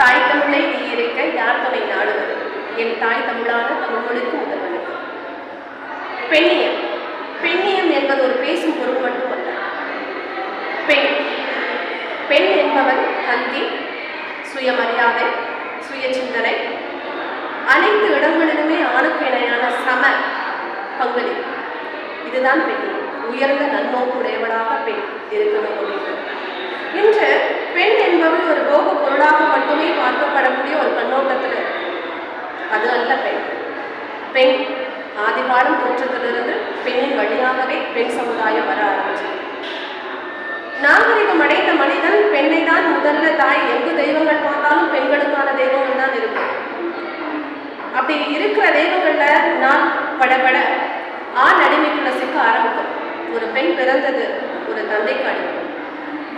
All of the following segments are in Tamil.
தாய் தமிழை நீ இருக்க யார் துணை நாடுவது? என் தாய் தமிழான தமிழ்மொழிக்கு முதல்வனுக்கு பெண்ணியம். பெண்ணியம் என்பது ஒரு பேசும் பொருள் மட்டுமல்ல. பெண். பெண் என்பவன் கல்வி சுயமரியாதை சுய சிந்தனை அனைத்து இடங்களிலுமே ஆணுக்கு இணையான சம பங்களிப்பு. இதுதான் பெண் உயர்ந்த நன்னோக்குடையவளாக பெண் இருக்கணும் அப்படின்னு இன்று பெண் என்பவள் ஒரு போக பொருளாக மட்டுமே பார்க்கப்படக்கூடிய ஒரு கண்ணோட்டத்தில் இருக்கு. அது அல்ல பெண். பெண் ஆதிகாலம் தோற்றத்திலிருந்து பெண்ணின் வழியாகவே பெண் சமுதாயம் வர ஆரம்பிச்சது. நாகரிகம் அடைந்த மனிதன் பெண்ணை தான் முதல்ல தாய். எங்கு தெய்வங்கள் பார்த்தாலும் பெண்களுக்கான தெய்வங்கள் தான் இருக்கும். அப்படி இருக்கிற தெய்வங்கள்ல நான் படபட ஆண் அடிமைக்குள்ள சிக்க ஆரம்பிக்கும். ஒரு பெண் பிறந்தது ஒரு தந்தைக்கு அடிமை.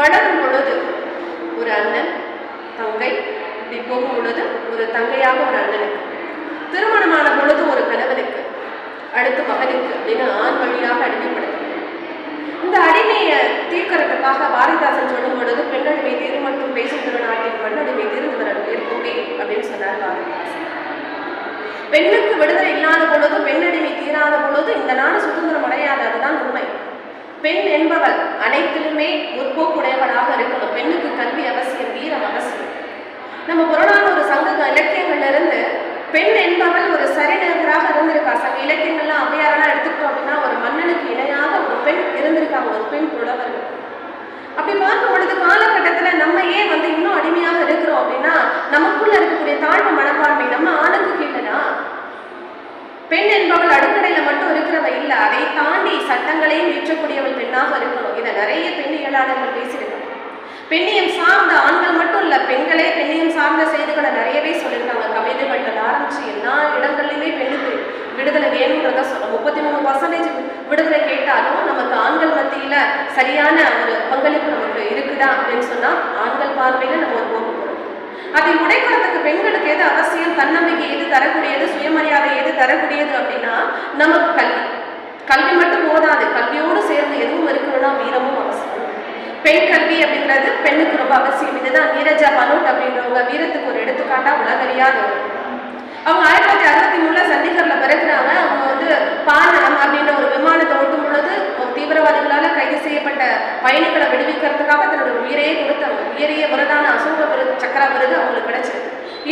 வளரும் பொழுது ஒரு அண்ணன் தங்கை இப்படி போகும் பொழுது ஒரு தங்கையாக ஒரு அண்ணனுக்கு. திருமணமான பொழுது ஒரு கணவனுக்கு அடுத்து மகனுக்கு அப்படின்னு ஆண் வழியாக அடிமைப்படுத்தும். இந்த அடிமையை தீர்க்கறதுக்காக பாரதிதாசன் சொல்லும் பொழுது பெண்ணடிமை தீர் மற்றும் பேசும் திருநாட்டில் பெண்ணடிமை தீர்ந்து இருக்குமே அப்படின்னு சொன்னார் பாரதிதாசன் பெண்ணுக்கு விடுதலை இல்லாத பொழுது பெண்ணடிமை தீராத பொழுது இந்த நாடு சுதந்திரம் அடையாது அதுதான் உண்மை. பெண் என்பவள் அனைத்திலுமே முற்போக்குடையவளாக இருக்கணும். பெண்ணுக்கு கல்வி அவசியம் வீரம் அவசியம். நம்ம புறநானூறு பெண் என்பவள் ஒரு சரிநகராக இருந்திருக்கா? சங்க இலக்கியங்கள்லாம் அவையாரெல்லாம் எடுத்துக்கிட்டோம் அப்படின்னா ஒரு மன்னனுக்கு இணையாக ஒரு பெண் இருந்திருக்காங்க ஒரு பெண் புலவர்கள். அப்படி பார்க்கும் பொழுது காலகட்டத்தில் நம்ம ஏன் வந்து இன்னும் அடிமையாக இருக்கிறோம் அப்படின்னா நமக்குள்ள இருக்கக்கூடிய தாழ்வு மனப்பான்மை நம்ம ஆணுக்கு கீழனா பெண் என்பவள் அடுக்கடையில மட்டும் இருக்கிறவ இல்லை அதை தாண்டி சட்டங்களையும் ஏற்றக்கூடியவள் பெண்ணாக இருக்கணும். இதை நிறைய பெண் இயலாளர்கள் பேசியிருக்காங்க. பெண்ணியம் சார்ந்த ஆண்கள் மட்டும் இல்ல பெண்களே பெண்ணியம் சார்ந்த செய்திகளை நிறையவே சொல்லியிருக்காங்க. கவிதைகள்ல ஆரம்பிச்சு எல்லா இடங்கள்லையுமே பெண்ணுக்கு விடுதலை வேணுன்றத சொல்ல முப்பத்தி மூணு பர்சன்டேஜ் விடுதலை கேட்டாலும் நமக்கு ஆண்கள் மத்தியில சரியான ஒரு பங்களிப்பு நமக்கு இருக்குதா அப்படின்னு சொன்னா ஆண்கள் பார்வையில நம்ம ஒரு போக அதை உடைக்கிறதுக்கு பெண்களுக்கு எது அவசியம்? தன்னம்பிக்கை எது தரக்கூடியது? சுயமரியாதை எது தரக்கூடியது அப்படின்னா நமக்கு கல்வி. கல்வி மட்டும் போதாது. கல்வியோடு சேர்ந்து எதுவும் இருக்கணும்னா வீரமும் அவசியம். பெண் கல்வி அப்படின்னு அப்படின்றது பெண்ணுக்கு ரொம்ப அவசியம். இதுதான் நீரஜா பனோட் அப்படின்றவங்க வீரத்துக்கு ஒரு எடுத்துக்காட்டா உலகறியாத ஒரு அவங்க ஆயிரத்தி தொள்ளாயிரத்தி அறுபத்தி மூணுல சண்டிகர்ல பிறக்கிறாங்க. அவங்க வந்து பாரணம் அப்படின்ற ஒரு விமானத்தை ஓட்டும் பொழுது தீவிரவாதிகளால கைது செய்யப்பட்ட பயணிகளை விடுவிக்கிறதுக்காக தன்னோட உயிரையே கொடுத்தவங்க உயரிய விருதான அசோக விருது சக்கர விருது அவங்களுக்கு கிடைச்சது.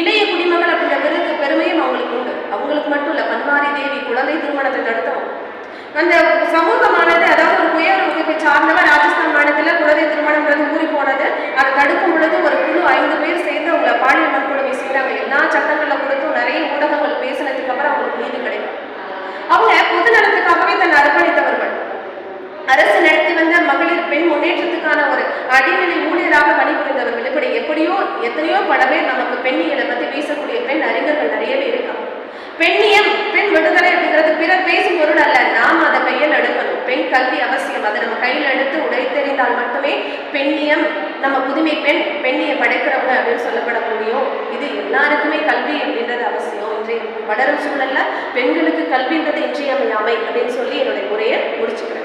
இளைய குடிமகள் அப்படின்ற விருது பெருமையும் அவங்களுக்கு உண்டு. அவங்களுக்கு மட்டும் இல்ல பன்வாரி தேவி குழந்தை திருமணத்தை தடுத்தவங்க. அந்த சமூக அதை தடுக்கும் பொழுது ஒரு குழு ஐந்து பேர் சேர்ந்து அவங்களை பாலியல் வன்கொடுமை செய்கிறாங்க எல்லா சட்டங்களை கொடுத்தும் நிறைய ஊடகங்கள் பேசினதுக்கு அப்புறம் அவங்களுக்கு நீதி கிடைக்கும். அவங்க பொது நலத்துக்காகவே தன்னை அர்ப்பணித்தவர்கள். அரசு நடத்தி வந்த மகளிர் பெண் முன்னேற்றத்துக்கான ஒரு அடிநிலை ஊழியராக பணிபுரிந்தவர்கள். இப்படி எப்படியோ எத்தனையோ பல பேர் நமக்கு பெண்ணியலை பற்றி பேசக்கூடிய பெண் அறிஞர்கள் நிறையவே இருக்காங்க. பெண்ணியம் பெண் விடுதலை அப்படிங்கிறது பிறர் பேசும் பொருள் அல்ல. நாம் அதை கையில் எடுக்கணும். பெண் கல்வி அவசியம். அதை நம்ம கையில் எடுத்து உடைத்தெறிந்தால் மட்டுமே பெண்ணியம் நம்ம புதுமை பெண் பெண்ணியை படைக்கிறவங்க அப்படின்னு சொல்லப்பட முடியும். இது எல்லாருக்குமே கல்வி அப்படின்றது அவசியம். இன்றைய வளரும் சூழல்ல பெண்களுக்கு கல்வின்றது இன்றியமையாமை அப்படின்னு சொல்லி என்னுடைய உரையை முடிச்சுக்கிறேன்.